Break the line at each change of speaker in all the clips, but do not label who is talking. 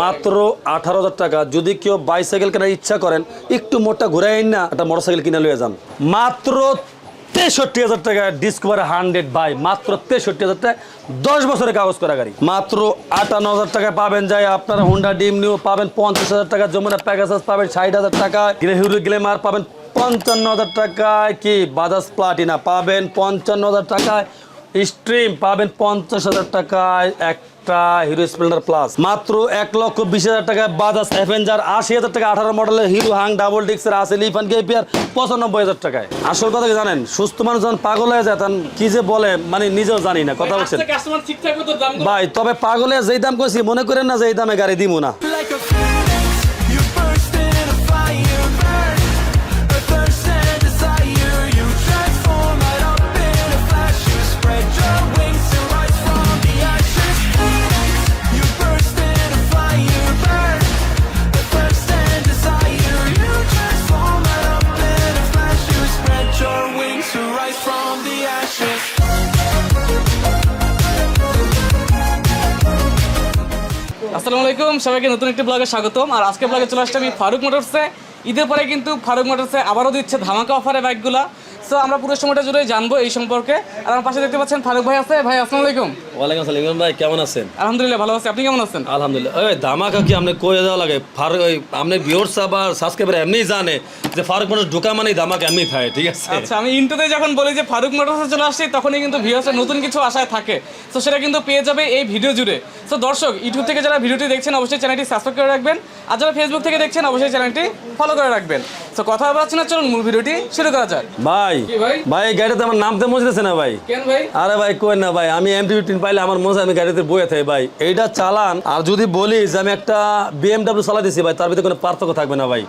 মাত্র আঠারো হাজার টাকা। যদি কেউ বাইসাইকেল কেনার ইচ্ছা করেন, একটু মোটা আইন না, একটা মোটরসাইকেল কিনে লয়ে যান। মাত্র তেষট্টি হাজার টাকা ডিসকভার হান্ড্রেড বাই মাত্র তেষট্টি হাজার টাকা, দশ বছরের কাগজ করা গাড়ি। মাত্র আটান্ন হাজার টাকা পাবেন যাই আপনার হোন্ডা ডিম নিউ পাবেন পঞ্চাশ হাজার টাকা, যমুনা প্যাকেজাস পাবেন ষাট হাজার টাকা হিরো গ্লেমার পাবেন পঞ্চান্ন হাজার টাকায় কি? বাজাজ প্লাটিনা পাবেন পঞ্চান্ন হাজার টাকায় স্ট্রিম পাবেন পঞ্চাশ হাজার টাকায় একটা হিরো স্প্লেন্ডার প্লাস মাত্র এক লক্ষ বিশ হাজার টাকায় বাজাজ অ্যাভেঞ্জার আশি হাজার টাকা আঠারো মডেলের হিরো হাং ডাবল ডিক্সের আছে লিফান কেপিয়ার পঁচানব্বই হাজার টাকায়। আসল কথা কি জানেন? সুস্থ মানুষ যখন পাগল হয়ে যায় তখন কি যে বলে মানে নিজেও জানি না কথা বলছেন।
তো দাম
ভাই তবে পাগলে যেই দাম করছি মনে করেন না যে এই দামে গাড়ি দিব না।
আসসালামু আলাইকুম, সবাইকে নতুন একটি ব্লগে স্বাগতম। আর আজকে ব্লগে চলে আসছে আমি ফারুক মোটরসে। ঈদের পরে কিন্তু ফারুক মোটরসে আবারও দিচ্ছে ধামাকা অফারে বাইকগুলা সো আমরা পুরো সময়টা জুড়ে জানব এই সম্পর্কে। আর আমার পাশে দেখতে পাচ্ছেন ফারুক ভাই আছে। ভাই আসসালামু আলাইকুম।
ওয়ালাইকুম আসসালাম ইমরান ভাই কেমন আছেন?
আলহামদুলিল্লাহ ভালো আছি। আপনি কেমন আছেন?
আলহামদুলিল্লাহ। ওই ধামাকা কি আপনি কয়ে দেওয়া লাগে? ফারুক ওই আপনি ভিউর্স আবার সাবস্ক্রাইবার এমনিই জানে যে ফারুক মানুষ ঢোকা মানেই ধামাকা এমনি থাকে ঠিক আছে?
আচ্ছা আমি ইন্টোতে যখন বলি যে ফারুক মোটরসে চলে আসছি তখনই কিন্তু ভিউয়ার্সের নতুন কিছু আশায় থাকে। তো সেটা কিন্তু পেয়ে যাবে এই ভিডিও জুড়ে। তো দর্শক ইউটিউব থেকে যারা ভিডিওটি দেখছেন অবশ্যই চ্যানেলটি সাবস্ক্রাইব করে রাখবেন। আর যারা ফেসবুক থেকে দেখছেন অবশ্যই চ্যানেলটি ফলো করে রাখবেন। তো কথা বলছি না চলুন মূল ভিডিওটি শুরু করা যাক।
ভাই
ভাই?
ভাই গাড়িতে আমার নামতে মজতেছে না ভাই
কেন ভাই
আরে ভাই কই না ভাই আমি এমটি ফিফটিন পাইলে আমার হয় আমি গাড়িতে বয়ে থাকি ভাই এইটা চালান আর যদি বলিস যে আমি একটা বিএমডাব্লিউ চালা দিছি ভাই তার ভিতরে কোনো পার্থক্য থাকবে না ভাই?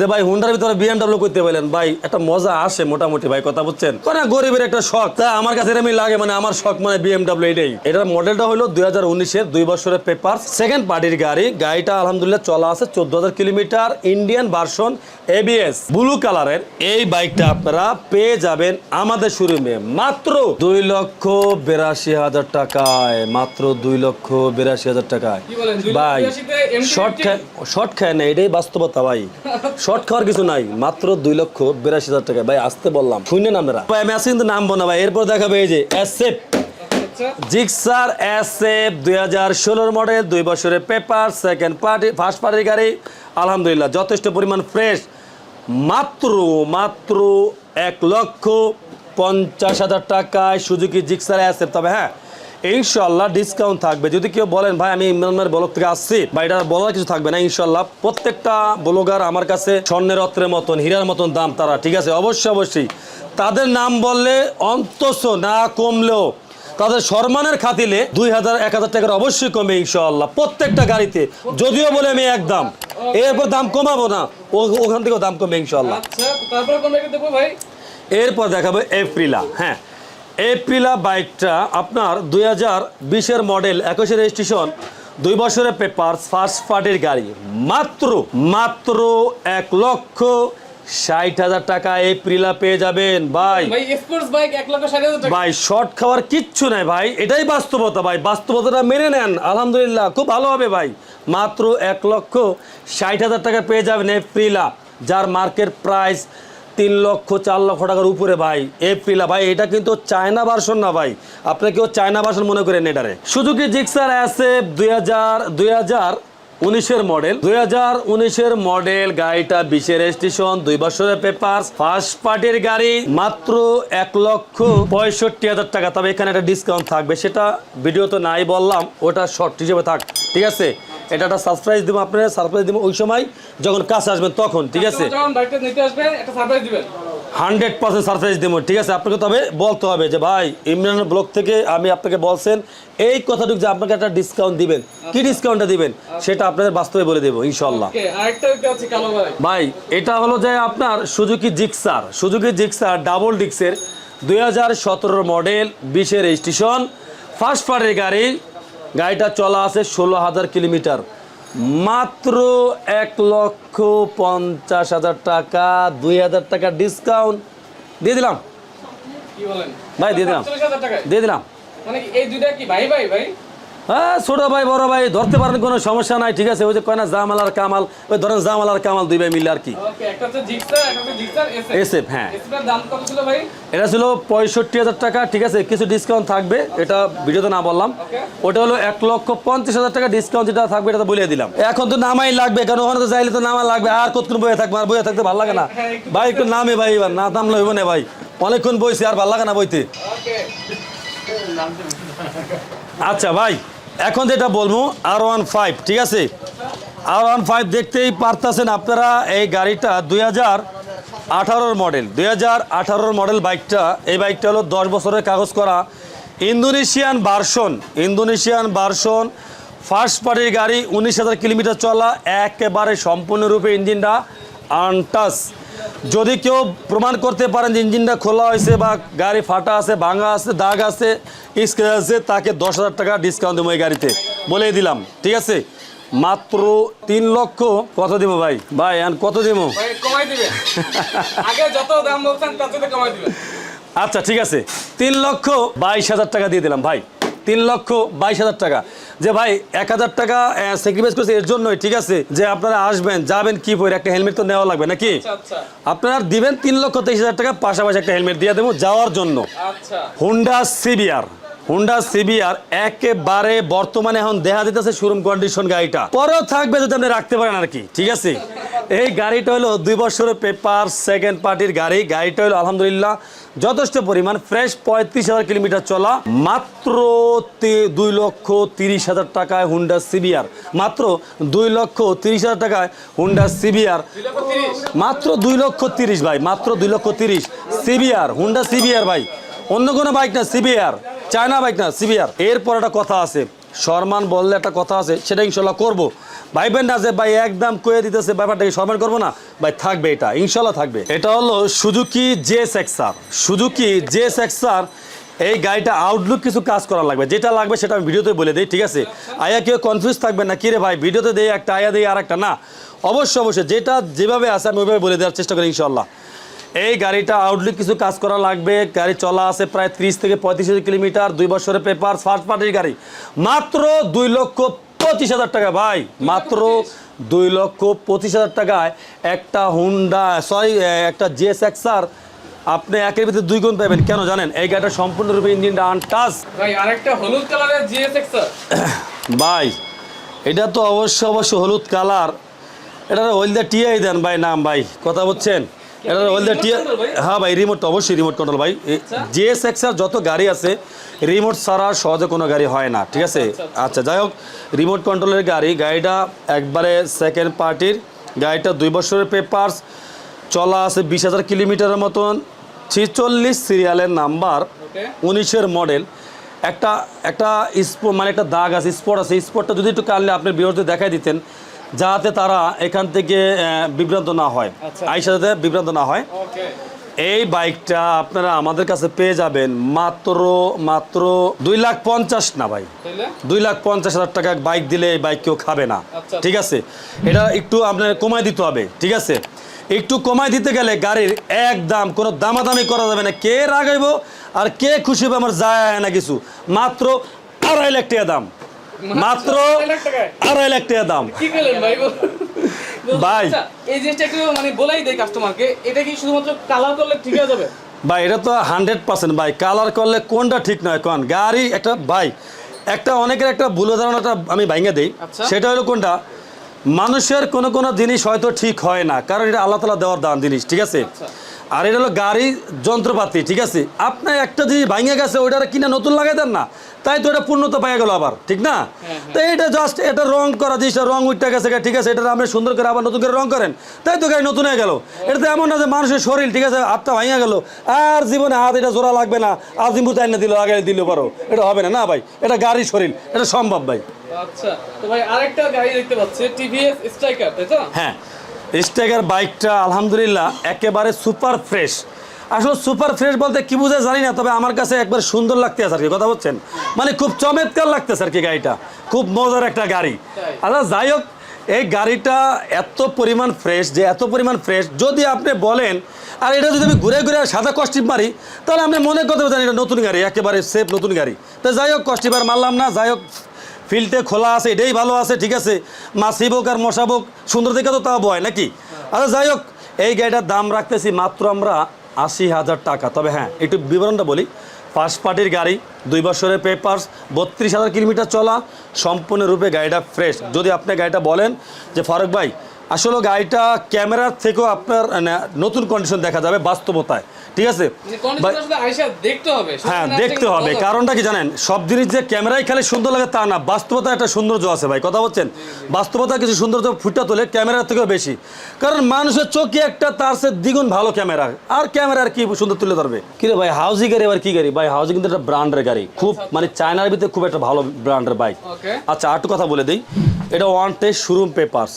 যে ভাই হুন্ডার ভিতরে বিএমডাব্লিউ করতে পারলেন ভাই একটা মজা আসে মোটামুটি ভাই কথা বুঝছেন? না গরিবের একটা শখ। তা আমার কাছে এরকমই লাগে মানে আমার শখ মানে বিএমডাব্লিউ এটাই। এটার মডেলটা হলো দুই হাজার উনিশের দুই বছরের পেপার সেকেন্ড পার্টির গাড়ি। গাড়িটা আলহামদুলিল্লাহ চলা আছে চোদ্দ হাজার kilometre Indian version ABS blue কালারের এই বাইকটা আপনারা পেয়ে যাবেন আমাদের শোরুমে মাত্র দুই লক্ষ বিরাশি হাজার টাকায় মাত্র দুই লক্ষ বিরাশি হাজার টাকায়। ভাই শর্ট খায় শর্ট খায় না এটাই বাস্তবতা ভাই। শর্ট খাওয়ার কিছু নাই, মাত্র দুই লক্ষ বিরাশি হাজার টাকায়। ভাই, আসতে বললাম শুনেন আপনারা ভাই, আমি আসি কিন্তু নামবো না, ভাই। এরপর দেখাবে এই যে দুই হাজার ষোলোর মডেল দুই বছরের পেপার সেকেন্ড পার্টি ফার্স্ট পার্টির গাড়ি। আলহামদুলিল্লাহ, যথেষ্ট পরিমাণ ফ্রেশ মাত্র মাত্র এক লক্ষ পঞ্চাশ হাজার টাকায় সুজুকি জিক্সার এসএফ তবে হ্যাঁ ইনশাল্লাহ ডিসকাউন্ট থাকবে। যদি কেউ বলেন ভাই আমি ইমরানের ব্লগ থেকে আসছি। বা এটা বলার কিছু থাকবে না ইনশাল্লাহ প্রত্যেকটা ব্লগার আমার কাছে স্বর্ণের রত্নের মতন হীরার মতন দাম তারা ঠিক আছে? অবশ্যই অবশ্যই। তাদের নাম বললে অন্তত না কমলেও তাদের সম্মানের খাতিলে দুই হাজার এক হাজার টাকার অবশ্যই কমে ইনশাল্লাহ প্রত্যেকটা গাড়িতে। যদিও বলে আমি একদম এরপর দাম কমাবো না ওখান থেকেও দাম কমে ইনশাল্লাহ
আচ্ছা
এরপর দেখাবো এপ্রিলা হ্যাঁ। এপ্রিলা বাইকটা আপনার দুই হাজার বিশের মডেল একুশে রেজিস্ট্রেশন দুই বছরের পেপার ফার্স্ট পার্টির গাড়ি। মাত্র মাত্র এক লক্ষ ষাট হাজার টাকা এপ্রিলা পেয়ে যাবেন ভাই।
ভাই
শর্ট খাওয়ার কিচ্ছু নাই ভাই। এটাই বাস্তবতা ভাই। বাস্তবতাটা মেনে নেন। আলহামদুলিল্লাহ খুব ভালো হবে ভাই। মাত্র এক লক্ষ ষাট হাজার টাকা পেয়ে যাবেন এপ্রিলা যার মার্কেট প্রাইস তিন লক্ষ, চার লক্ষ টাকার উপরে ভাই এপ্রিলা ভাই, এটা কিন্তু চায়না ভার্সন না ভাই। আপনি কেউ চায়না ভার্সন মনে করেন এটারে। সুজুকি জিক্সার আছে দুই হাজার দুই হাজার উনিশের মডেল দুই হাজার উনিশের মডেল গাড়িটা বিশের স্টেশন দুই বছরের পেপার ফার্স্ট পার্টির গাড়ি, মাত্র এক লক্ষ পঁয়ষট্টি হাজার টাকা। তবে এখানে একটা ডিসকাউন্ট থাকবে। সেটা ভিডিও তো নাই বললাম, ওটা শর্ট হিসেবে থাক। ঠিক আছে? এটা একটা সারপ্রাইজ দিব আপনারা সারপ্রাইজ দিব ওই সময় যখন কাছে আসবেন তখন ঠিক আছে?
যখন বাইকটা নিতে আসবে একটা সারপ্রাইজ দিবেন।
হান্ড্রেড পার্সেন্ট সারপ্রাইজ দেবো ঠিক আছে? আপনাকে তবে বলতে হবে যে ভাই ইমরানের ব্লক থেকে আমি আপনাকে বলছেন এই কথাটুকু যে আপনাকে একটা ডিসকাউন্ট দিবেন। কি ডিসকাউন্টটা দিবেন? সেটা আপনাদের বাস্তবে বলে দেবো ইনশাল্লাহ ভাই। এটা হলো যে আপনার Suzuki Gixxer Suzuki Gixxer double ডিক্সের দুই হাজার সতেরো মডেল বিশের রেজিস্ট্রেশন ফার্স্ট পার্টির গাড়ি গাড়িটা চলা আছে ষোলো হাজার কিলোমিটার। মাত্র এক লক্ষ পঞ্চাশ হাজার টাকা দুই হাজার টাকা ডিসকাউন্ট দিয়ে দিলাম। ভাই দিয়ে দিলাম। দিয়ে দিলাম।
মানে এই দুইটা কি ভাই ভাই ভাই?
হ্যাঁ ছোট ভাই বড় ভাই ধরতে পারেন কোনো সমস্যা নাই ঠিক আছে? ওই যে কয় না জামাল আর কামাল ওই ধরেন জামাল আর কামাল দুই ভাই মিলে আর কি।
এসএফ
হ্যাঁ।
কত
এটা ছিল পঁয়ষট্টি হাজার টাকা ঠিক আছে? কিছু ডিসকাউন্ট থাকবে এটা ভিডিওতে না বললাম। ওটা হলো এক লক্ষ পঞ্চাশ হাজার টাকা ডিসকাউন্ট যেটা থাকবে এটা বলে দিলাম। এখন তো নামাই লাগবে কারণ ওখানে তো চাইলে তো নামা লাগবে আর কতক্ষণ বয়ে থাকবে আর বয়ে থাকতে ভালো লাগে না। ভাই একটু নামে ভাই এবার না নামলে হইব না ভাই। অনেকক্ষণ বইছি আর ভালো লাগে না বইতে। আচ্ছা ভাই। এখন যেটা বলব আর ওয়ান ফাইভ ঠিক আছে? আর ওয়ান ফাইভ দেখতেই পারতেছেন আপনারা এই গাড়িটা দুই হাজার আঠারোর মডেল দুই হাজার আঠারোর মডেল বাইকটা এই বাইকটা হলো দশ বছরের কাগজ করা। Indonesian version Indonesian version first পার্টির গাড়ি, উনিশ হাজার কিলোমিটার চলা, একেবারে সম্পূর্ণরূপে ইঞ্জিনটা আনটাস যদি কেউ প্রমাণ করতে পারেন যে ইঞ্জিনটা খোলা হয়েছে বা গাড়ি ফাটা আছে ভাঙা আছে দাগ আছে স্ক্র্যাচ আছে তাকে দশ হাজার টাকা ডিসকাউন্ট দেবো এই গাড়িতে। বলে দিলাম ঠিক আছে? মাত্র তিন লক্ষ কত দিব ভাই? ভাই এখন কত দিব? আচ্ছা ঠিক আছে। তিন লক্ষ বাইশ হাজার টাকা দিয়ে দিলাম ভাই। তিন লক্ষ বাইশ হাজার টাকা। যে ভাই এক হাজার টাকা স্যাক্রিফাইস করছে এর জন্যই ঠিক আছে? যে আপনারা আসবেন যাবেন কি পরে একটা হেলমেট তো নেওয়া লাগবে নাকি?
আচ্ছা আচ্ছা।
আপনারা দিবেন তিন লক্ষ তেইশ হাজার টাকা পাশাপাশি একটা হেলমেট দিয়ে দেবো যাওয়ার জন্য। হুন্ডা সিবিআর হুন্ডা সিবিআর একেবারে বর্তমানে এখন দেখা দিতেছে শোরুম কন্ডিশন গাড়িটা। পরেও থাকবে যদি আপনি রাখতে পারেন আর কি ঠিক আছে? এই গাড়িটা হলো দুই বছরের পেপার সেকেন্ড পার্টির গাড়ি। গাড়িটা হলো আলহামদুলিল্লাহ যথেষ্ট পরিমাণ ফ্রেশ পঁয়ত্রিশ হাজার কিলোমিটার চলা মাত্র দুই লক্ষ তিরিশ হাজার টাকায় হুন্ডা সিবিআর মাত্র দুই লক্ষ তিরিশ হাজার টাকায় হুন্ডা সিবিআর মাত্র দুই লক্ষ তিরিশ ভাই মাত্র দুই লক্ষ তিরিশ। সিবিআর হুন্ডা সিবিআর ভাই। অন্য কোনো বাইক না সিবিআর চায়না বাইক না সিবিআর এরপর একটা কথা আছে। সম্মান বললে একটা কথা আছে, সেটা ইনশাল্লাহ করব। ভাইবেন না যে ভাই একদম কয়ে দিতেছে, ব্যাপারটাকে সম্মান করব না। ভাই থাকবে এটা, ইনশাল্লাহ থাকবে। এটা হলো সুজুকি জে সেক্সার সুজুকি জে সেক্সার এই গাড়িটা আউটলুক কিছু কাজ করা লাগবে। যেটা লাগবে সেটা আমি ভিডিওতে বলে দিই, ঠিক আছে? আয়া কেউ কনফিউজ থাকবে না, কিরে ভাই, ভিডিওতে দেই একটা, আয়া দিই আর একটা না। অবশ্যই অবশ্যই, যেটা যেভাবে আছে আমি ওইভাবে বলে দেওয়ার চেষ্টা করি, ইনশাল্লাহ। এই গাড়িটা আউটলুক কিছু কাজ করা লাগবে। গাড়ি চলা আছে প্রায় ত্রিশ থেকে পঁয়ত্রিশ কিলোমিটার দুই বছরের পেপার ফার্স্ট পার্টির গাড়ি। মাত্র দুই লক্ষ পঁচিশ হাজার টাকা ভাই মাত্র দুই লক্ষ পঁচিশ হাজার টাকায় একটা হুন্ডা সরি একটা জিএস এক্সার আপনি একের ভিতরে দুই গুণ পাবেন। কেন জানেন? এই গাড়িটা সম্পূর্ণরূপে ইঞ্জিনটা আনটাস
ভাই আরেকটা হলুদ কালারের জিএসএক্স স্যার
ভাই এটা তো অবশ্য অবশ্য হলুদ কালার। এটা হলদা টিআই দেন ভাই নাম ভাই কথা বলছেন হ্যাঁ ভাই রিমোট অবশ্যই রিমোট কন্ট্রোল ভাই। জিএস এক্সআর যত গাড়ি আছে রিমোট ছাড়া সহজে কোনো গাড়ি হয় না ঠিক আছে? আচ্ছা যাই হোক রিমোট কন্ট্রোলের গাড়ি গাড়িটা একবারে সেকেন্ড পার্টির গাড়িটা দুই বছরের পেপারস চলা আছে বিশ হাজার কিলোমিটারের মতন ছিচল্লিশ সিরিয়ালের নাম্বার উনিশের মডেল একটা একটা স্পো মানে একটা দাগ আছে স্পট আছে স্পটটা যদি একটু কাটলে আপনি বিরোধী দেখাই দিতেন যাতে তারা এখান থেকে বিভ্রান্ত না হয়।
আচ্ছা।
আইসার সাথে বিভ্রান্ত না হয়। এই বাইকটা আপনারা আমাদের কাছে পেয়ে যাবেন মাত্র মাত্র দুই লাখ পঞ্চাশ না ভাই? দুই লাখ পঞ্চাশ হাজার টাকা বাইক দিলে এই বাইক কেউ খাবে না।
আচ্ছা।
ঠিক আছে? এটা একটু আপনার কমাই দিতে হবে ঠিক আছে? একটু কমাই দিতে গেলে গাড়ির এক দাম কোনো দামাদামি করা যাবে না। কে রাগাইব আর কে খুশি হবে আমার যায় না কিছু। মাত্র আড়াই লাখ টাকা দাম। মাত্র
আড়াই লাখ?
টাকা দাম।
কি করলেন ভাই?
ভাই।
আচ্ছা, এই জিনিসটা একটু মানে বলাই দেয় কাস্টমারকে এটা কি শুধুমাত্র কালার করলে ঠিক হয়ে যাবে?
ভাই এটা তো হান্ড্রেড পার্সেন্ট ভাই। কালার করলে কোনটা ঠিক নয়? কোন? গাড়ি একটা ভাই একটা অনেকের একটা ভুল ধারণাটা আমি ভাঙে দিই।
আচ্ছা।
সেটা হলো কোনটা? মানুষের কোনো কোনো জিনিস হয়তো ঠিক হয় না। কারণ এটা আল্লাহ তালা দেওয়ার দান জিনিস ঠিক আছে?
আচ্ছা।
আর এটা হলো গাড়ি যন্ত্রপাতি ঠিক আছে? আপনার একটা জিনিস ভাঙে গেছে ওইটা কিনা নতুন লাগাই দেন না। তাই তো এটা পূর্ণতা পাই গেল আবার ঠিক না? তো এটা জাস্ট এটা রং করা জিনিসটা রং উঠতে গেছে ঠিক আছে? এটা আপনি সুন্দর করে আবার নতুন করে রং করেন। তাই তো গাড়ি নতুন হয়ে গেল। এটা তো এমন না যে মানুষের শরীর ঠিক আছে? হাতটা ভাঙে গেল। আর জীবনে হাত এটা জোড়া লাগবে না। আর জিম্বু তাই না দিল আগে দিলে পারো। এটা হবে না না ভাই? এটা গাড়ির শরীর এটা সম্ভব ভাই।
আচ্ছা তো ভাই আরেকটা গাড়ি দেখতে পাচ্ছি টিভিএস স্ট্রাইকার তাই তো?
হ্যাঁ। স্টেগার বাইকটা, আলহামদুলিল্লাহ, একেবারে সুপার ফ্রেশ। আসলে সুপার ফ্রেশ বলতে কি বুঝে জানি না, তবে আমার কাছে একবার সুন্দর লাগতে আছে আর কি, কথা বলছেন? মানে খুব চমৎকার লাগতেছে আর কি গাড়িটা, খুব মজার একটা গাড়ি। আচ্ছা যাই হোক, এই গাড়িটা এত পরিমাণ ফ্রেশ যে এত পরিমাণ ফ্রেশ, যদি আপনি বলেন, আর এটা যদি আমি ঘুরে ঘুরে সাদা কস্টিপ মারি, তাহলে আপনি মনে করতে পারেন এটা নতুন গাড়ি, একেবারে সেফ নতুন গাড়ি। তো যাই হোক কস্টিপার মারলাম না, যাই হোক ফিল্ডে খোলা আছে এটাই ভালো আছে ঠিক আছে? মাসিব আর মশাব হোক সুন্দর দেখে তো তাও বয় নাকি? আচ্ছা যাই হোক এই গাড়িটার দাম রাখতেছি মাত্র আমরা আশি হাজার টাকা। তবে হ্যাঁ একটু বিবরণটা বলি। ফার্স্ট পার্টির গাড়ি দুই বছরের পেপার্স বত্রিশ হাজার কিলোমিটার চলা সম্পূর্ণরূপে গাড়িটা ফ্রেশ যদি আপনি গাড়িটা বলেন যে ফারুক ভাই আসলে গাড়িটা ক্যামেরার থেকেও আপনার মানে, নতুন কন্ডিশন দেখা যাবে বাস্তবতায়। ঠিক আছে?
আইসা দেখতে হবে
হ্যাঁ দেখতে হবে। কারণটা কি জানেন? সব জিনিস যে ক্যামেরায় খেলে সুন্দর লাগে তা না বাস্তবতা একটা সৌন্দর্য আছে ভাই কথা বলছেন? বাস্তবতা কিছু সৌন্দর্য ফুটা তোলে ক্যামেরার থেকেও বেশি। কারণ মানুষের চোখে একটা তার সে দ্বিগুণ ভালো ক্যামেরা। আর ক্যামেরার কি সুন্দর তুলে ধরবে? কি রে ভাই হাউজি গাড়ি আবার কি গাড়ি? ভাই হাউজি কিন্তু একটা ব্র্যান্ডের গাড়ি। খুব মানে চায়নার ভিতরে খুব একটা ভালো ব্র্যান্ডের বাইক. আচ্ছা আরেকটু কথা বলে দিই। এটা ওয়ান টেস্ট শোরুম পেপার্স।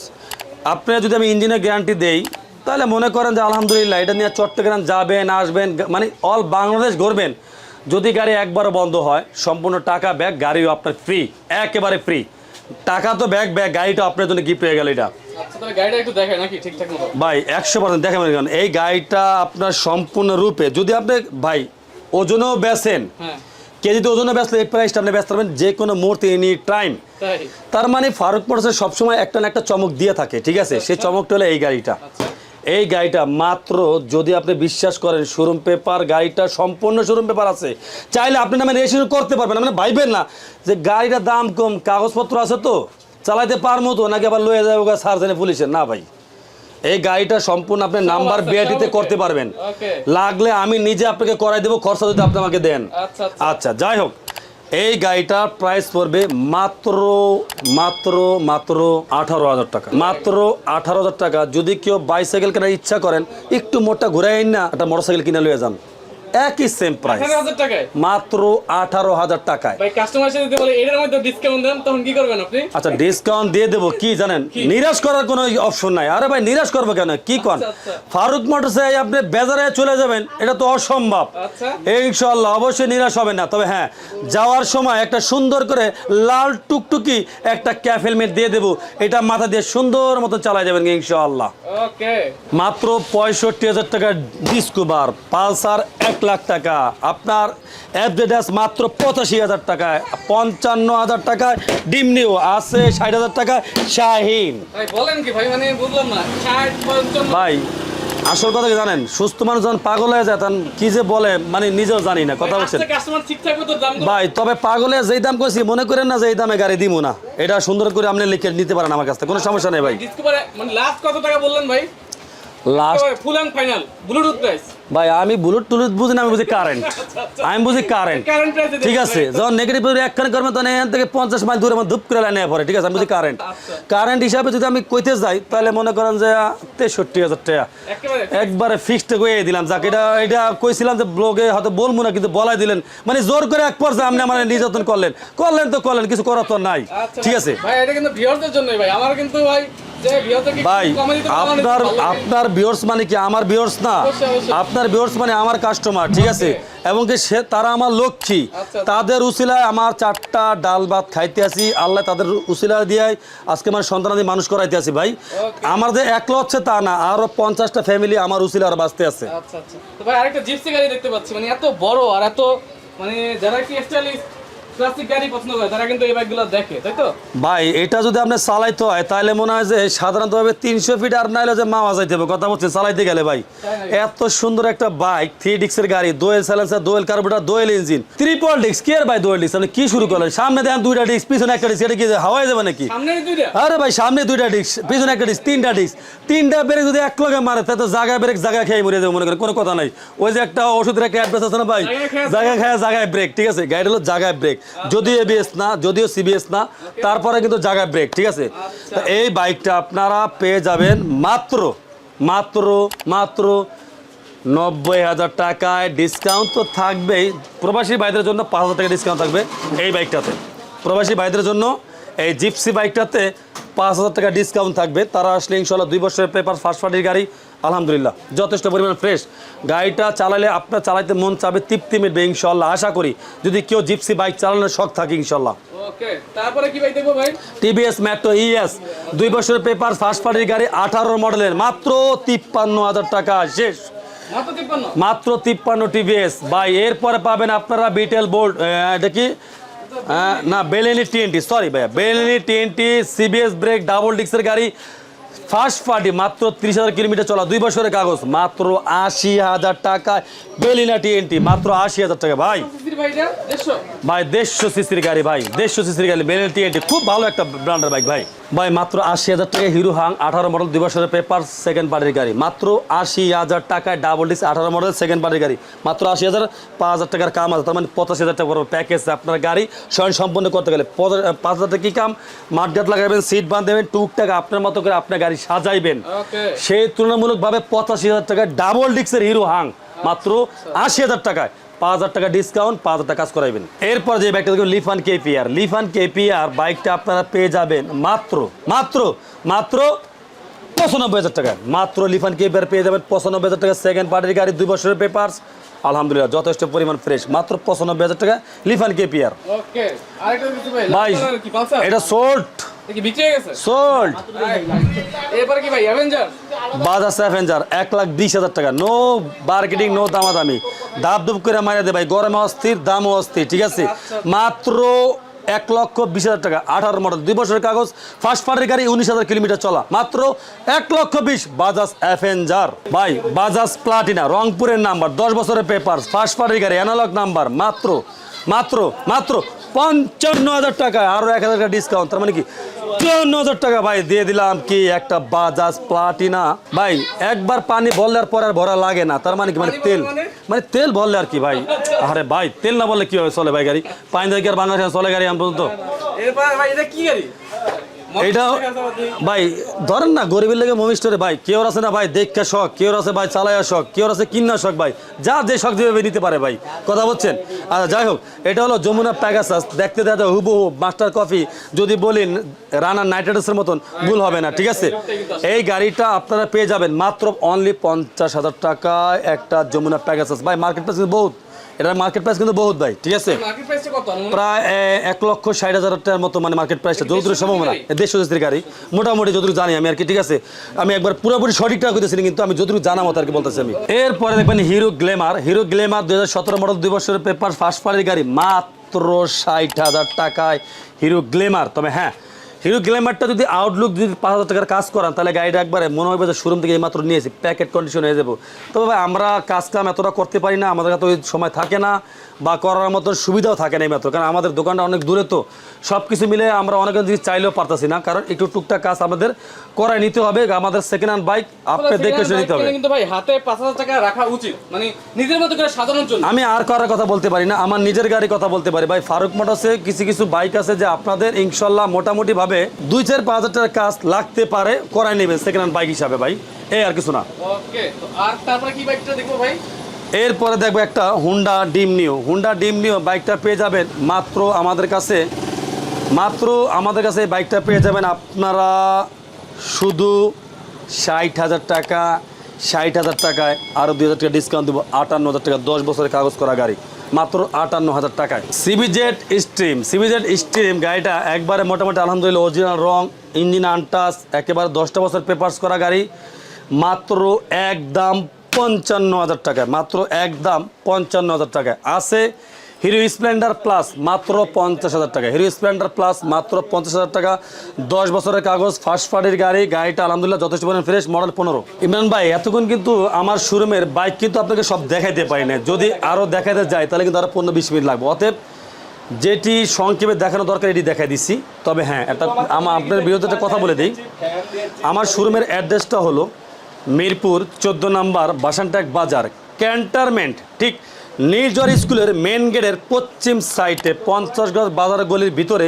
আপনি যদি আমি ইঞ্জিনের গ্যারান্টি দেই তাহলে মনে করেন যে আলহামদুলিল্লাহ এটা নিয়ে চট্টগ্রাম যাবেন আসবেন মানে অল বাংলাদেশ ঘুরবেন। যদি গাড়ি একবারও বন্ধ হয় সম্পূর্ণ টাকা ব্যাগ গাড়িও আপনার ফ্রি একেবারে ফ্রি টাকা তো ব্যাগ ব্যাগ গাড়িটা আপনার জন্য গিফট হয়ে গেল এটা।
আচ্ছা
ভাই একশো পার্সেন্ট দেখেন এই গাড়িটা আপনার সম্পূর্ণ রূপে যদি আপনি ভাই ওজনেও বেচেন
হ্যাঁ।
কেজিতে ওজনে ব্যস্ত এই প্রাইসটা আপনি ব্যস্ত পারবেন যে কোনো মুহূর্তে এনি টাইম তার মানে ফারুক মোটরসের সবসময় একটা না একটা চমক দিয়ে থাকে ঠিক আছে? সেই চমকটা হলো এই গাড়িটা।
আচ্ছা।
এই গাড়িটা মাত্র যদি আপনি বিশ্বাস করেন শোরুম পেপার গাড়িটা সম্পূর্ণ শোরুম পেপার আছে। চাইলে আপনি নামে রেজিস্ট্রেশন করতে পারবেন মানে ভাইবেন না যে গাড়িটার দাম কম কাগজপত্র আছে তো চালাইতে পারব তো নাকি আবার লয়ে যাব সার্জেনে পুলিশের? না ভাই। এই গাড়িটা সম্পূর্ণ আপনি নাম্বার বিআইটিতে করতে পারবেন। লাগলে আমি নিজে আপনাকে করাই দেবো খরচা যদি আপনি আমাকে দেন।
আচ্ছা আচ্ছা।
আচ্ছা যাই হোক। এই গাড়িটার প্রাইস পড়বে মাত্র মাত্র মাত্র আঠারো হাজার টাকা। মাত্র আঠারো হাজার টাকা। যদি কেউ বাইসাইকেল কেনার ইচ্ছা করেন, একটু মোটা ঘুরে আইন না, একটা মোটরসাইকেল কিনে লয়ে যান। একই সেম প্রাইস মাত্র আঠারো হাজার টাকায়। আচ্ছা ডিসকাউন্ট দিয়ে দেবো কি জানেন? নিরাশ করার কোনো অপশন নাই। আরে ভাই নিরাশ করব কেন? কি কন?
আচ্ছা, আচ্ছা।
ফারুক মোটরসে আপনি বেজারে চলে যাবেন এটা তো অসম্ভব।
আচ্ছা।
ইনশাল্লাহ অবশ্যই নিরাশ হবেন না। তবে হ্যাঁ যাওয়ার সময় একটা সুন্দর করে লাল টুকটুকি একটা ক্যাফেলমেট দিয়ে দেবো। এটা মাথা দিয়ে সুন্দর মতো চালাই যাবেন ইনশাআল্লাহ।
ওকে
মাত্র পঁয়ষট্টি হাজার টাকার ডিসকোভার পালসার এক লাখ টাকা। আপনার অ্যাভরেডাস মাত্র পঁচাশি হাজার টাকায় পঞ্চান্ন হাজার টাকায় ডিমনিও আছে ষাট হাজার টাকা শাহিন।
ভাই বলেন কি ভাই মানে বুঝলাম না।
ভাই আসল কথা কি জানেন? সুস্থ মানুষ যখন পাগল হয়ে যায় তখন কি যে বলে মানে নিজেও জানি না কথা বলছেন। ভাই তবে পাগলে যেই দাম কইছি মনে করেন না যে এই দামে গাড়ি দিব না। এটা সুন্দর করে আপনি লিখে নিতে পারেন আমার কাছ থেকে কোনো সমস্যা নেই ভাই।
মানে লাস্ট কত টাকা বললেন ভাই?
Last
full final bluetooth price
ভাই আমি বুলেট টুলুট বুঝি না আমি বুঝি কারেন্ট আমি বুঝি কারেন্ট ঠিক আছে যখন নেগেটিভ একখানে করবেন তখন এখান থেকে পঞ্চাশ মাইল দূরে আমার ধূপ করে লাইনে পড়ে ঠিক আছে আমি বুঝি কারেন্ট
আচ্ছা।
কারেন্ট হিসাবে যদি আমি কইতে যাই তাহলে মনে করেন যে তেষট্টি হাজার টাকা।
একবারে
ফিক্সড করে দিলাম যাকে এটা এটা কইছিলাম যে ব্লগে হয়তো বলব না কিন্তু বলাই দিলেন। মানে জোর করে এক পর্যায়ে আপনি আমার নির্যাতন করলেন। করলেন তো করলেন কিছু করার তো নাই।
আচ্ছা
ঠিক আছে।
ভাই এটা কিন্তু ভিউয়ারদের জন্যই ভাই। আমার কিন্তু ভাই
ভাই আপনার আপনার ভিউয়ার্স মানে কি আমার ভিউয়ার্স না। আপনার ভিউয়ার্স মানে আমার কাস্টমার ঠিক আছে? এবং কি সে তারা আমার লক্ষ্মী।
আচ্ছা।
তাদের উসিলায় আমার চারটা ডাল ভাত খাইতে আসি। আল্লাহ তাদের উসিলা দিয়ে আজকে মানে সন্তানাদি মানুষ করাইতে আসি ভাই। আমার যে একলা হচ্ছে তা না আরও পঞ্চাশটা ফ্যামিলি আমার উসিলা আর বাঁচতে আছে।
আচ্ছা আচ্ছা। তো ভাই আরেকটা জিপসি গাড়ি দেখতে পাচ্ছি মানে এত বড় আর এত মানে যারা কি স্টাইলিশ ক্লাসিক গাড়ি পছন্দ করে তারা কিন্তু এই বাইকগুলো দেখে তাই তো?
ভাই এটা যদি আপনি চালাইতে হয় তাহলে মনে হয় যে সাধারণতভাবে তিনশো ফিট আর নাইলে যে মাওয়া যাইতে হবে কথা বলছে চালাইতে গেলে ভাই। এত সুন্দর একটা বাইক থ্রি ডিক্সের গাড়ি dual silencer dual carburettor dual engine triple ডিক্স কি ভাই দোয়েল ডিক্স আপনি কি শুরু করলেন? সামনে দেখেন দুইটা ডিক্স পিছনে একটা ডিক্স এটা কি হাওয়াই যাবে নাকি? আরে ভাই সামনে দুইটা ডিস্ক পিছনে একটা ডিস্ক তিনটা ডিস্ক তিনটা ব্রেক যদি এক লগে মারে তাহলে তো জায়গায় ব্রেক জায়গা খেয়ে মরে যাবে মনে করেন কোনো কথা নাই। ওই যে একটা ওষুধের একটা অ্যাড্রেস আছে না ভাই?
জায়গা খেয়ে
জায়গা খায় জায়গায় ব্রেক ঠিক আছে? গাড়ি হলো জায়গায় ব্রেক যদিও এবিএস না যদিও সিবিএস না তারপরে কিন্তু জায়গায় ব্রেক ঠিক আছে? তা এই বাইকটা আপনারা পেয়ে যাবেন মাত্র মাত্র মাত্র নব্বই হাজার টাকায় ডিসকাউন্ট তো থাকবেই। প্রবাসী ভাইদের জন্য পাঁচ হাজার টাকা ডিসকাউন্ট থাকবে এই বাইকটাতে প্রবাসী ভাইদের জন্য এই জিপসি বাইকটাতে পাঁচ হাজার টাকা ডিসকাউন্ট থাকবে। তারা আসলে ইনশাল্লাহ দুই বছরের পেপার ফার্স্ট পার্টির গাড়ি আলহামদুলিল্লাহ যথেষ্ট পরিমাণ ফ্রেশ গাড়িটা চালালে আপনার চালাইতে মন চাবে তৃপ্তি মিটবে ইনশাল্লাহ আশা করি যদি কেউ জিপসি বাইক চালানোর শখ থাকে ইনশাল্লাহ টিভিএস মেট্রো ইএস দুই বছরের পেপার ফার্স্ট পার্টির গাড়ি আঠারো মডেলের মাত্র তিপ্পান্ন হাজার টাকা শেষ।
মাত্র তিপ্পান্ন?
টিভিএস ভাই এরপরে পাবেন আপনারা বিটেল বোল্ট এটা কি? না বেলেনি টিএনটি সরি ভাইয়া বেলেনি টিএনটি সিবিএস ব্রেক ডাবল ডিক্সের গাড়ি ফার্স্ট পার্টি মাত্র ত্রিশ হাজার কিলোমিটার চলা দুই বছরের কাগজ মাত্র আশি হাজার টাকায় বেলিনা টিএনটি মাত্র আশি হাজার টাকা ভাই। ভাই দেড়শো সিসির গাড়ি ভাই। দেড়শো সিসির গাড়ি বেলেনা টিএনটি খুব ভালো একটা ব্র্যান্ডের বাইক ভাই। ভাই মাত্র আশি হাজার টাকা হিরো হাং আঠারো মডেল দুই বছরের পেপার সেকেন্ড পার্টির গাড়ি। মাত্র আশি হাজার টাকায় ডাবল ডিস্ক আঠারো মডেল সেকেন্ড পার্টির গাড়ি। মাত্র আশি হাজার পাঁচ হাজার টাকার কাম আছে তার মানে পঁচাশি হাজার টাকা প্যাকেজ আপনার গাড়ি। স্বয়ং সম্পন্ন করতে গেলে পাঁচ হাজার টাকা কী কাম? মাঠঘাট লাগাবেন সিট বাঁধবেন টুকটাক আপনার মতো করে আপনার গাড়ি সাজাইবেন। সেই তুলনামূলকভাবে পঁচাশি হাজার টাকায় ডাবল ডিস্কের হিরো হাং মাত্র আশি হাজার টাকায়। পাঁচ হাজার টাকা ডিসকাউন্ট পাঁচ হাজার টাকা কাজ করাইবেন। এরপর যে বাইকটা দেখুন লিফান কেপিআর লিফান কেপিআর বাইকটা আপনারা পেয়ে যাবেন মাত্র মাত্র মাত্র পঁচানব্বই হাজার টাকা মাত্র লিফান কেপিআর পেয়ে যাবেন পঁচানব্বই হাজার টাকা সেকেন্ড পার্টির গাড়ি দুই বছরের পেপার্স আলহামদুলিল্লাহ যথেষ্ট পরিমাণ ফ্রেশ মাত্র পঁচানব্বই হাজার টাকা লিফান কেপিআর
ভাই
এটা
কি বিক্রি হয়ে গেছে?
সোল্ড
এরপরে কি ভাই অ্যাভেঞ্জার
এক লাখ বিশ হাজার টাকা। নো মার্কেটিং নো দামাদামি। করে দে ভাই গরমে অস্থির দামও অস্থির ঠিক আছে? মাত্র এক লক্ষ বিশ হাজার টাকা আঠারো মডেল দুই বছরের কাগজ ফার্স্ট পার্টির গাড়ি উনিশ হাজার কিলোমিটার চলা। মাত্র এক লক্ষ বিশ বাজাজ অ্যাভেঞ্জার ভাই বাজাজ প্লাটিনা রংপুরের নাম্বার দশ বছরের পেপার ফার্স্ট পার্টির গাড়ি অ্যানালগ নাম্বার মাত্র মাত্র মাত্র পঞ্চান্ন হাজার টাকা আরও এক হাজার টাকা ডিসকাউন্ট তার মানে কি? চুয়ান্ন হাজার টাকা ভাই দিয়ে দিলাম কি একটা বাজাজ প্লাটিনা। ভাই একবার পানি ভরলে পর আর ভরা লাগে না। তার মানে কি? মানে তেল।
মানে?
মানে তেল ভরলে আর কি ভাই? আরে ভাই তেল না বললে কি হবে? চলে ভাই গাড়ি। পানি কি আর বাংলাদেশে চলে গাড়ি আমি পর্যন্ত?
এটা
ভাই ধরেন না গরিবের লেগে মমিস্টরে ভাই কেউ আছে না ভাই দেখা শখ কেউ আছে ভাই চালায়া শখ কেউ আছে কিন্না শখ ভাই যা যে শখ যেভাবে নিতে পারে ভাই কথা বলছেন? আচ্ছা যাই হোক এটা হলো যমুনা প্যাগাসাস দেখতে দেখতে হুবহু মাস্টার কফি যদি বলেন রানার নাইট রাইডার্সের মতন ভুল হবে না ঠিক আছে? এই গাড়িটা আপনারা পেয়ে যাবেন মাত্র অনলি পঞ্চাশ হাজার টাকায় একটা যমুনা প্যাগাসাস ভাই মার্কেট প্রাইস কিন্তু বহুত। এটার মার্কেট প্রাইস কিন্তু বহুত ভাই ঠিক আছে? প্রায় এক লক্ষ ষাট হাজার টাকার মতো মানে মার্কেট প্রাইসটা যতদূর সম্ভাবনা। দেড়শো দেশের গাড়ি। মোটামুটি যতটুকু জানি আমি আর কি ঠিক আছে? আমি একবার পুরোপুরি সঠিকটা করতেছি কিন্তু আমি যতটুকু জানা মতো আর কি বলতেছি আমি। এরপরে দেখবেন হিরো গ্লেমার হিরো গ্লেমার দুই হাজার সতেরো মডেল দুই বছরের পেপার ফার্স্ট পার্টির গাড়ি মাত্র ষাট হাজার টাকায় হিরো গ্লেমার তবে হ্যাঁ হিরো গ্ল্যামারটা যদি আউটলুক যদি পাঁচ হাজার টাকার কাজ করান, তাহলে গাড়িটা একবারে মনে হবে যে শোরুম থেকে এইমাত্র নিয়েছি প্যাকেট কন্ডিশন হয়ে যাব। তবে আমরা কাজ কাম এতটা করতে পারি না, আমাদের কাছে ওই সময় থাকে না। বা করার মতো সুবিধাও থাকে না এইমাত্র। কারণ আমাদের দোকানটা অনেক দূরে তো। সব কিছু মিলে আমরা অনেক জিনিস চাইলেও পারতাছি না। কারণ একটু টুকটাক কাজ আমাদের করাই নিতে হবে। আমাদের সেকেন্ড হ্যান্ড বাইক আপনি দেখে শুনে নিতে হবে।
কিন্তু ভাই হাতে পাঁচ হাজার টাকা রাখা উচিত। মানে নিজের মতো করে সাজানোর জন্য।
আমি আর করার কথা বলতে পারি না। আমার নিজের গাড়ি কথা বলতে পারি। ভাই ফারুক মোটরসে কিছু কিছু বাইক আছে যে আপনাদের ইনশাল্লাহ মোটামুটি ভাবে দুই চার পাঁচ হাজার টাকার কাজ লাগতে পারে করাই নেবেন সেকেন্ড হ্যান্ড বাইক হিসাবে ভাই। এই আর কিছু না।
ওকে তো আর তারপরে কি বাইকটা দেখব ভাই?
এরপরে দেখব একটা হুন্ডা ডিম নিউ। হুন্ডা ডিম নিউ বাইকটা পেয়ে যাবেন মাত্র আমাদের কাছে। মাত্র আমাদের কাছে এই বাইকটা পেয়ে যাবেন আপনারা শুধু ষাট হাজার টাকা, ষাট হাজার টাকায় আরও দুই হাজার টাকা ডিসকাউন্ট দেবো। আটান্ন হাজার টাকা, দশ বছরের কাগজ করা গাড়ি। মাত্র আটান্ন হাজার টাকায়। সিবিজেড স্ট্রিম সিবিজেড স্ট্রিম গাড়িটা একবারে মোটামুটি আলহামদুলিল্লাহ অরিজিনাল রং ইঞ্জিন আনটাস একেবারে দশটা বছর পেপার্স করা গাড়ি। মাত্র একদম পঞ্চান্ন হাজার টাকায়, মাত্র একদম পঞ্চান্ন হাজার টাকায়। আছে হিরো স্প্লেন্ডার প্লাস মাত্র পঞ্চাশ হাজার টাকা হিরো স্প্লেন্ডার প্লাস মাত্র পঞ্চাশ হাজার টাকা। দশ বছরের কাগজ ফার্স্ট পার্টির গাড়ি, গাড়িটা আলহামদুলিল্লাহ যথেষ্ট পরিমাণ ফ্রেশ মডেল পনেরো। ইমরান ভাই, এতক্ষণ কিন্তু আমার শোরুমের বাইক কিন্তু আপনাকে সব দেখাইতে পারি না যদি আরও দেখাইতে যায় তাহলে কিন্তু আরও পনেরো বিশ মিনিট লাগবে। অতএব যেটি সংক্ষেপে দেখানো দরকার, এটি দেখাই দিচ্ছি তবে হ্যাঁ একটা আমার আপনার বিরুদ্ধে একটা কথা বলে দিই। আমার শোরুমের অ্যাড্রেসটা হলো মিরপুর চোদ্দ নম্বর বাসানটাক বাজার ক্যান্টারমেন্ট, ঠিক নির্জর স্কুলের মেন গেটের পশ্চিম সাইটে পঞ্চাশ গজ বাজার গলির ভিতরে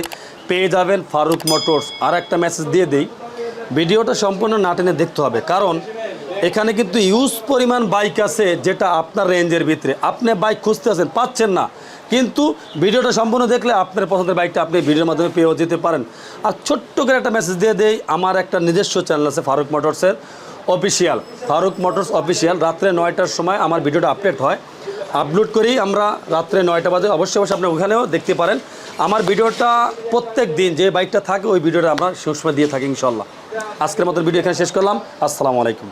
পেয়ে যাবেন ফারুক মোটরস। আর একটা মেসেজ দিয়ে দিই, ভিডিওটা সম্পূর্ণ না টেনে দেখতে হবে, কারণ এখানে কিন্তু ইউজ পরিমাণ বাইক আছে যেটা আপনার রেঞ্জের ভিতরে। আপনি বাইক খুঁজতে আছেন, পাচ্ছেন না, কিন্তু ভিডিওটা সম্পূর্ণ দেখলে আপনার পছন্দের বাইকটা আপনি ভিডিওর মাধ্যমে পেয়েও যেতে পারেন। আর ছোট্ট করে একটা মেসেজ দিয়ে দেই, আমার একটা নিজস্ব চ্যানেল আছে ফারুক মোটরসের। অফিসিয়াল, ফারুক মোটরস অফিসিয়াল, রাত্রে নয়টার সময় আমার ভিডিওটা আপডেট হয়। আপলোড করি আমরা রাত্রে নয়টা বাজে, অবশ্যই অবশ্যই আপনি ওখানেও দেখতে পারেন। আমার ভিডিওটা প্রত্যেক দিন যে বাইকটা থাকে, ওই ভিডিওটা আমরা সবসময় দিয়ে থাকি ইনশাল্লাহ আজকের মতো ভিডিও এখানে শেষ করলাম। আসসালামু আলাইকুম।